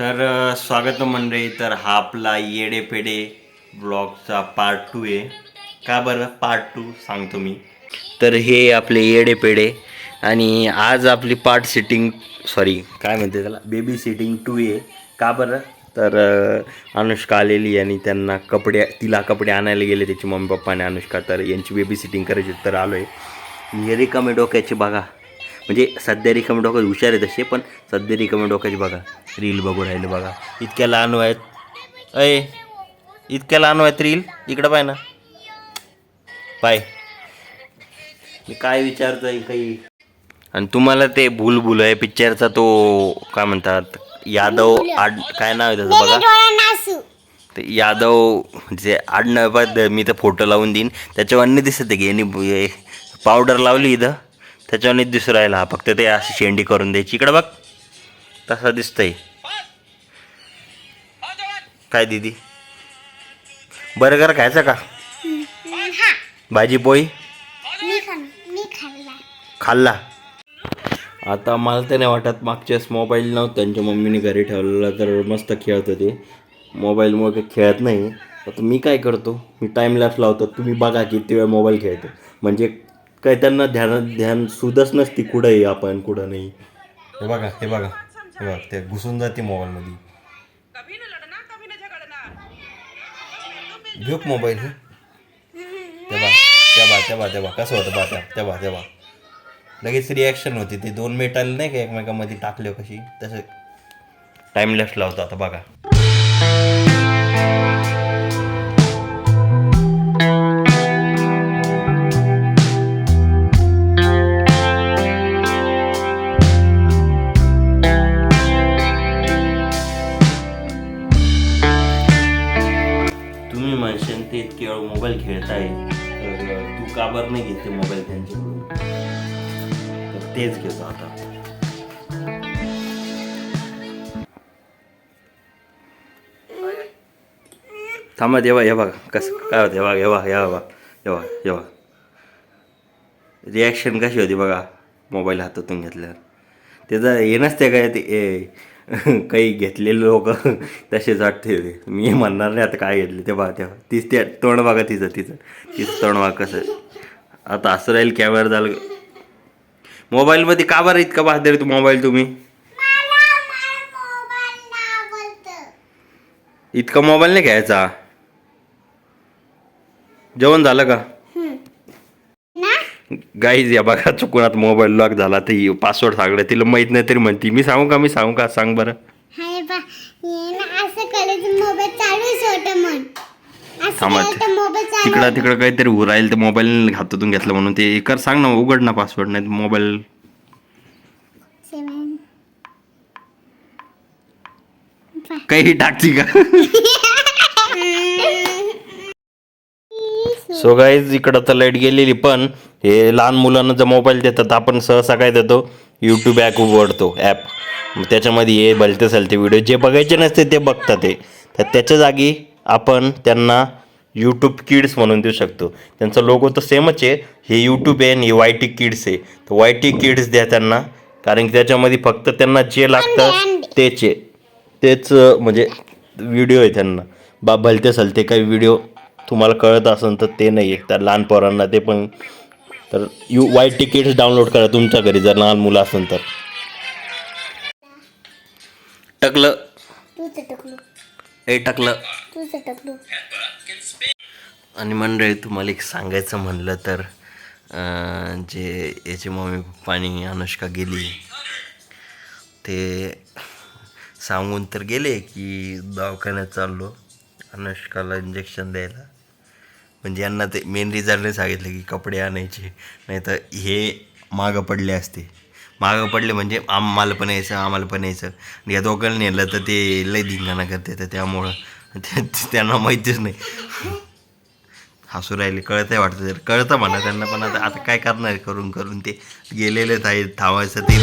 तर स्वागत मंडळी. तर हा आपला येडेपेडे ब्लॉगचा पार्ट टू आहे. का बरं? पार्ट टू सांगतो मी. तर हे आपले येडेपेडे आणि आज आपली पार्ट सिटिंग सॉरी काय म्हणते त्याला? बेबी सिटिंग टू आहे. का बरं? तर अनुष्का आलेली आणि त्यांना कपडे तिला कपडे आणायला गेले. त्याची मम्मी पप्पा आणि अनुष्का तर यांची बेबी सिटिंग करायची तर आलो आहे हे रिकामे डोक्याची बघा. म्हणजे सध्या रिकामे डोक्यात हुशार आहे तसे पण सध्या रिकामे डोक्याची बघा रील बघू राहिले बघा. इतक्या लहान आहेत अय इतक्या लहान आहेत रील इकडं पाय ना. पाय. मी काय विचारतोय काही? आणि तुम्हाला ते भूल भूल आहे पिक्चरचा तो काय म्हणतात यादव आड काय नाव आहे त्याचं बघा? ते यादव जे आडनाव मी तर फोटो लावून देईन. त्याच्यावर दिसत आहे की यांनी पावडर लावली इथं? त्याच्यावर दिसू राहिला हा. फक्त ते अशी शेंडी करून द्यायची. इकडं बघ. तसा दिसतंय. काय दिदी? बर्गर खायचा का? भाजी पोळी? खाल्ला. आता मला तर नाही वाटत मागच्याच मोबाईल नव्हतं. त्यांच्या मम्मीने घरी ठेवलेला तर मस्त खेळत होते. मोबाईलमुळे काही खेळत नाही. आता मी काय करतो? मी टाईम लॅप्स लावतो. तुम्ही बघा किती वेळ मोबाईल खेळतो. म्हणजे काय त्यांना ध्यान ध्यान सुद्धाच नसती कुठं आहे आपण कुठं नाही. हे बघा हे बघा. हे बघा ते घुसून जाते मोबाईलमध्ये. घेऊ का मोबाईल हे. तेव्हा तेव्हा तेव्हा तेव्हा कसं होतं बा त्या तेव्हा तेव्हा लगेच रिॲक्शन होती. ते दोन मिनिट आले नाही का एकमेकामध्ये टाकले कशी? तसं टाइम लेफ्ट लावतो आता बघा. खेळताय. तर तू का बरं नाही घेते मोबाईल त्यांच्याकडून? तर तेच घेतो आता. थांबा देवा हे बघा कसं काय होतं? हे बघा हे बघा हे बघा हे बघा हे बघा. रिॲक्शन कशी होती बघा मोबाईल हातातून घेतल्यावर? त्याचा हे नसते काय ते काही घेतलेले लोक तसेच वाटते ते. मी म्हणणार नाही आता काय घेतले ते बघा तेव्हा. तीच त्या तोंड बघा तिचं तिचं. तिचं तोंड बघा कसं. आता असं राहील कॅमेरा झालं. मोबाईलमध्ये का बरं इतका बहादर तू मोबाईल तुम्ही? इतका मोबाईल नाही घ्यायचा. जेवण झालं का? गाईज या बघा चुकून आता मोबाईल लॉक झाला तर पासवर्ड सांगलं तिला माहीत नाही तरी म्हणती मी सांगू का मी सांगू का सांग बरं. हाय बा ये ना असं करायचं मोबाईल चालूच होतं मन असं थांबा करायचं मोबाईल चालू तिकडं तिकडं काहीतरी उराईल ते मोबाईल हातातून घेतलं म्हणून ते कर सांग ना उघड ना पासवर्ड नाही मोबाईल काही टाकती का? सो गाईज इकडं तर लाइट गेलेली पण हे लहान मुलांना जर मोबाईल देतात आपण सहसा काय देतो? यूट्यूब ॲप उघडतो ॲप त्याच्यामध्ये हे भलते सलते व्हिडिओ जे बघायचे नसते ते बघतात ते तर त्याच्या जागी आपण त्यांना यूट्यूब किड्स म्हणून देऊ शकतो. त्यांचा लोगो तर सेमच आहे. हे यूट्यूब आहे आणि हे वाय टी किड्स आहे. तर वाय टी किड्स द्या त्यांना. कारण की त्याच्यामध्ये फक्त त्यांना जे लागतं तेच आहे. तेच म्हणजे व्हिडिओ आहे त्यांना. बा भलते सलते काही व्हिडिओ तुम्हाला कळत असेल तर ते नाही आहे. तर लहान पोरांना ते पण तर यू वाय तिकीट्स डाउनलोड करा तुमच्या घरी जर लहान मुलं असेल तर. टकलं. ए टकलं. आणि मंडळी तुम्हाला एक सांगायचं म्हणलं तर जे याचे मम्मी पप्पानी अनुष्का गेली ते सांगून तर गेले की दवाखान्यात चाललो अनुष्काला इंजेक्शन द्यायला. म्हणजे यांना ते मेन रिझल्ट सांगितलं की कपडे आणायचे नाही तर हे मागं पडले असते. मागं पडले म्हणजे आम्हाला पण यायचं आम्हाला पण यायचं. या दोघांना नेलं तर ते लय धिंगाणा करते तर त्यामुळं त्यांना माहितीच नाही. हसू राहिले कळत आहे वाटतं तर कळतं म्हणा त्यांना पण आता आता काय करणार करून करून ते? गेलेलेच आहे थांबायचं ते